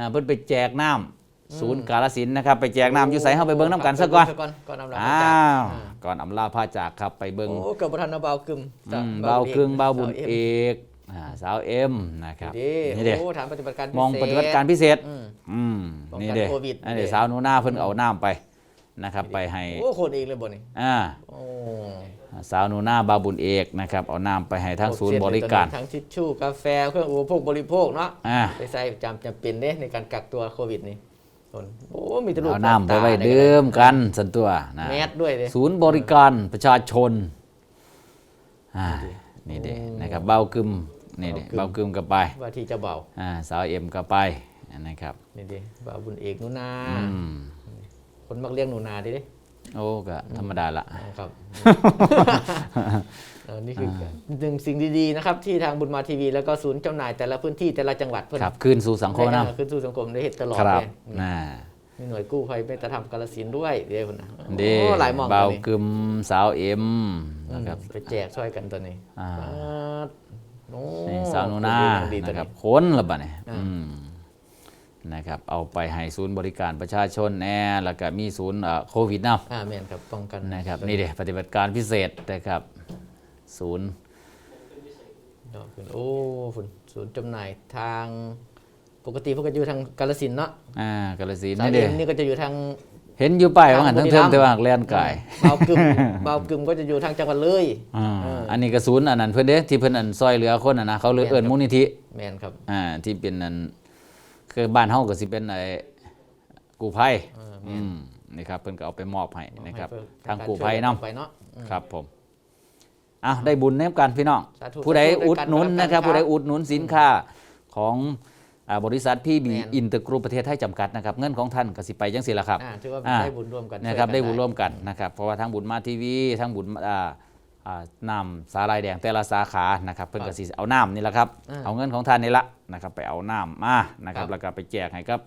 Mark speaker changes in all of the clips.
Speaker 1: อ่าเพิ่นไปแจกน้ำศูนย์กาลสินธุ์นะครับ ไปแจกน้ำอยู่ไสเฮาไปเบิ่งน้ำกันซะก่อน
Speaker 2: ไปเบิ่งก่อนก่อนอำลา
Speaker 1: อ้า
Speaker 2: พระจาก
Speaker 1: ว
Speaker 2: อ่า
Speaker 1: ก่อนอำลาพาจากครับไปเบิ่ง
Speaker 2: โอ้เกิดประธานเบากึม
Speaker 1: อืมเบาครึ่งเบาบุญ
Speaker 2: สว
Speaker 1: เอกอ่าสาวเอ็มนะครับ
Speaker 2: ดี
Speaker 1: นี่เด้
Speaker 2: โอ้ฐานปฏิบัติการพิเศษ
Speaker 1: มองปฏิบัติการพิเศษ
Speaker 2: อืม
Speaker 1: อืม
Speaker 2: ป้องกัน
Speaker 1: นี่เด้
Speaker 2: โควิด
Speaker 1: อันนี้
Speaker 2: เด้
Speaker 1: สาวหนูหน้าเพิ่นเอาน้ำไป นะครับไปให้
Speaker 2: โอ้คนอีกเลยบ่นี่
Speaker 1: อ่า
Speaker 2: โอ้
Speaker 1: สาวหนูหน้าบาบุญเอกนะครับเอาน้ำไปให้ทั้งศูนย์บริการ
Speaker 2: ทั้งทิชชู่กาแฟเครื่องอุปโภคบริโภคเนาะ
Speaker 1: อ่า
Speaker 2: ไปใส่จำจำเป็นเด้ในการกักตัวโควิดนี่คนโอ้มีแตลูก
Speaker 1: เอาน้ำไปไว้
Speaker 2: ตา
Speaker 1: ดื่มกันสันตัวนะ
Speaker 2: แมสด้วยเลย
Speaker 1: ศูนย์บริการประชาชนอ่านี่เด้
Speaker 2: โอ้
Speaker 1: นะครับเบากึมนี่เด้เบา
Speaker 2: เบากึม
Speaker 1: กึมก็ไป
Speaker 2: ว่าที่จะเบา
Speaker 1: อ่าสาวเอ็มก็ไปนะครับ
Speaker 2: นี่ดิบ่าวบุญเอกหนูนา
Speaker 1: อืม
Speaker 2: คนมักเลี้ยงหนูนาดิเด้
Speaker 1: โอ้ก็ธรรมดาละ
Speaker 2: ครับ เออนี่คือหนึ่งสิ่งดีๆนะครับ ที่ทางบุญมาทีวี แล้วก็ศูนย์จำหน่ายแต่ละพื้นที่แต่ละจังหวัดเพิ่น
Speaker 1: ครับคืนสู่สังคมนะ
Speaker 2: ได้ขึ้นสู่สังคมได้เห็นตลอด
Speaker 1: ครับ
Speaker 2: เลย
Speaker 1: น่า
Speaker 2: มีหน่วยกู้ภัยเมตตาธรรมกาลสินธุ์ด้วยเดี๋ยวพุ่นนะ
Speaker 1: เด้
Speaker 2: โอ้หลายหมอง
Speaker 1: เบา
Speaker 2: ตัวนี้
Speaker 1: กึมสาวเอ็ม
Speaker 2: อืม
Speaker 1: นะครับ
Speaker 2: ไปแจกช่วยกันตัวนี้
Speaker 1: อ่า
Speaker 2: โอ้
Speaker 1: นี่สาวหนูนา
Speaker 2: ดีตัว
Speaker 1: นะครับคนละบัดเนี่ย
Speaker 2: อ่า
Speaker 1: อืม นะครับ เอาไปให้ศูนย์บริการประชาชนแน่แล้วก็มีศูนย์เอ่อโควิดนะ
Speaker 2: อ่าแม่นครับป้องกัน
Speaker 1: นะครับนี่เด้ปฏิบัติการพิเศษนะครับศูนย์
Speaker 2: ดอกขึ้นโอ้ฝุ่นศูนย์จำหน่ายทางปกติพวกก็อยู่ทางกาลสินธุ์เนาะ
Speaker 1: อ่ากาลสินธุ์
Speaker 2: สา
Speaker 1: นี่
Speaker 2: เอ็
Speaker 1: เด้
Speaker 2: มนี่ก็จะอยู่ทาง
Speaker 1: เห็นอยู่ป้ายว่างัน
Speaker 2: ทา
Speaker 1: ทั้
Speaker 2: ง
Speaker 1: ง
Speaker 2: บุรี
Speaker 1: เทิ
Speaker 2: รั
Speaker 1: ง
Speaker 2: มย์
Speaker 1: แต่ว่าเลียนกาย
Speaker 2: เบากึมเบากึมก็จะอยู่ทางจังหวัดเลย
Speaker 1: อ่า
Speaker 2: เอออั
Speaker 1: อันนี้ก็ศูนย์อันนั้นเพิ่นเด้ที่เพิ่นอันซอยเหลือคนน่ะนะเขาเลยเอิ้นมูลนิธิ
Speaker 2: แมนครับ
Speaker 1: อ่าที่เป็นอัน คือบ้านเฮาก็สิเป็นไอ้กู้ภัย
Speaker 2: เออ
Speaker 1: อืมนี่ครับเพิ่นก็เอาไปมอบให้นะครับ
Speaker 2: ให้เพิ่
Speaker 1: ทางกู้ภัยนำ
Speaker 2: ไปเนาะอืม
Speaker 1: ครับผมอะได้บุญเนมกันพี่น้อง
Speaker 2: สาธุ
Speaker 1: ผู้ใด
Speaker 2: สาธุ
Speaker 1: อุดหนุน
Speaker 2: ด้วยกัน
Speaker 1: นะครับ
Speaker 2: นะครับ
Speaker 1: ผู้ใดอุดหนุนสินค้าของอ่าบริษัทพี่บี
Speaker 2: แม่น
Speaker 1: อินเตอร์กรุ๊ปประเทศไทยจำกัดนะครับเงินของท่านก็สิไปจังสิละครับ
Speaker 2: อ่าถือว่า
Speaker 1: อ่า
Speaker 2: ได้บุญร่วมกัน
Speaker 1: นะครับ
Speaker 2: ช่วยกั
Speaker 1: ได้บุญร่วมกันนะครับ เพราะว่าทั้งบุญมาทีวีทั้งบุญอ่าอ่า นำสาลายแดงแต่ละสาขานะครับเพิ่นก็สิเอาน้ำนี่แหละครับ
Speaker 2: อ่า
Speaker 1: เอาเงินของท่านนี่ละนะครับไปเอาน้ำมานะครับ
Speaker 2: ครับ
Speaker 1: แล้วก็ไปแจกให้กับ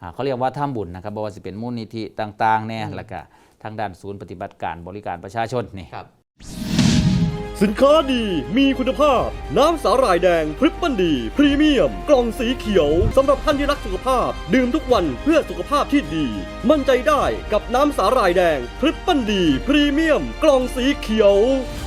Speaker 1: อ่าเขาเรียกว่าทำบุญนะครับบ่ว่าสิเป็นมูลนิธิต่างๆแน่แล้วก็ทางด้านศูนย์ปฏิบัติการบริการประชาชนนี่
Speaker 2: ครับ
Speaker 3: สินค้าดีมีคุณภาพ น้ำสาหร่ายแดงพริปเปิลดี พรีเมียม กล่องสีเขียวสำหรับท่านที่รักสุขภาพ ดื่มทุกวันเพื่อสุขภาพที่ดี มั่นใจได้กับน้ำสาหร่ายแดงพริปเปิลดี พรีเมียม กล่องสีเขียว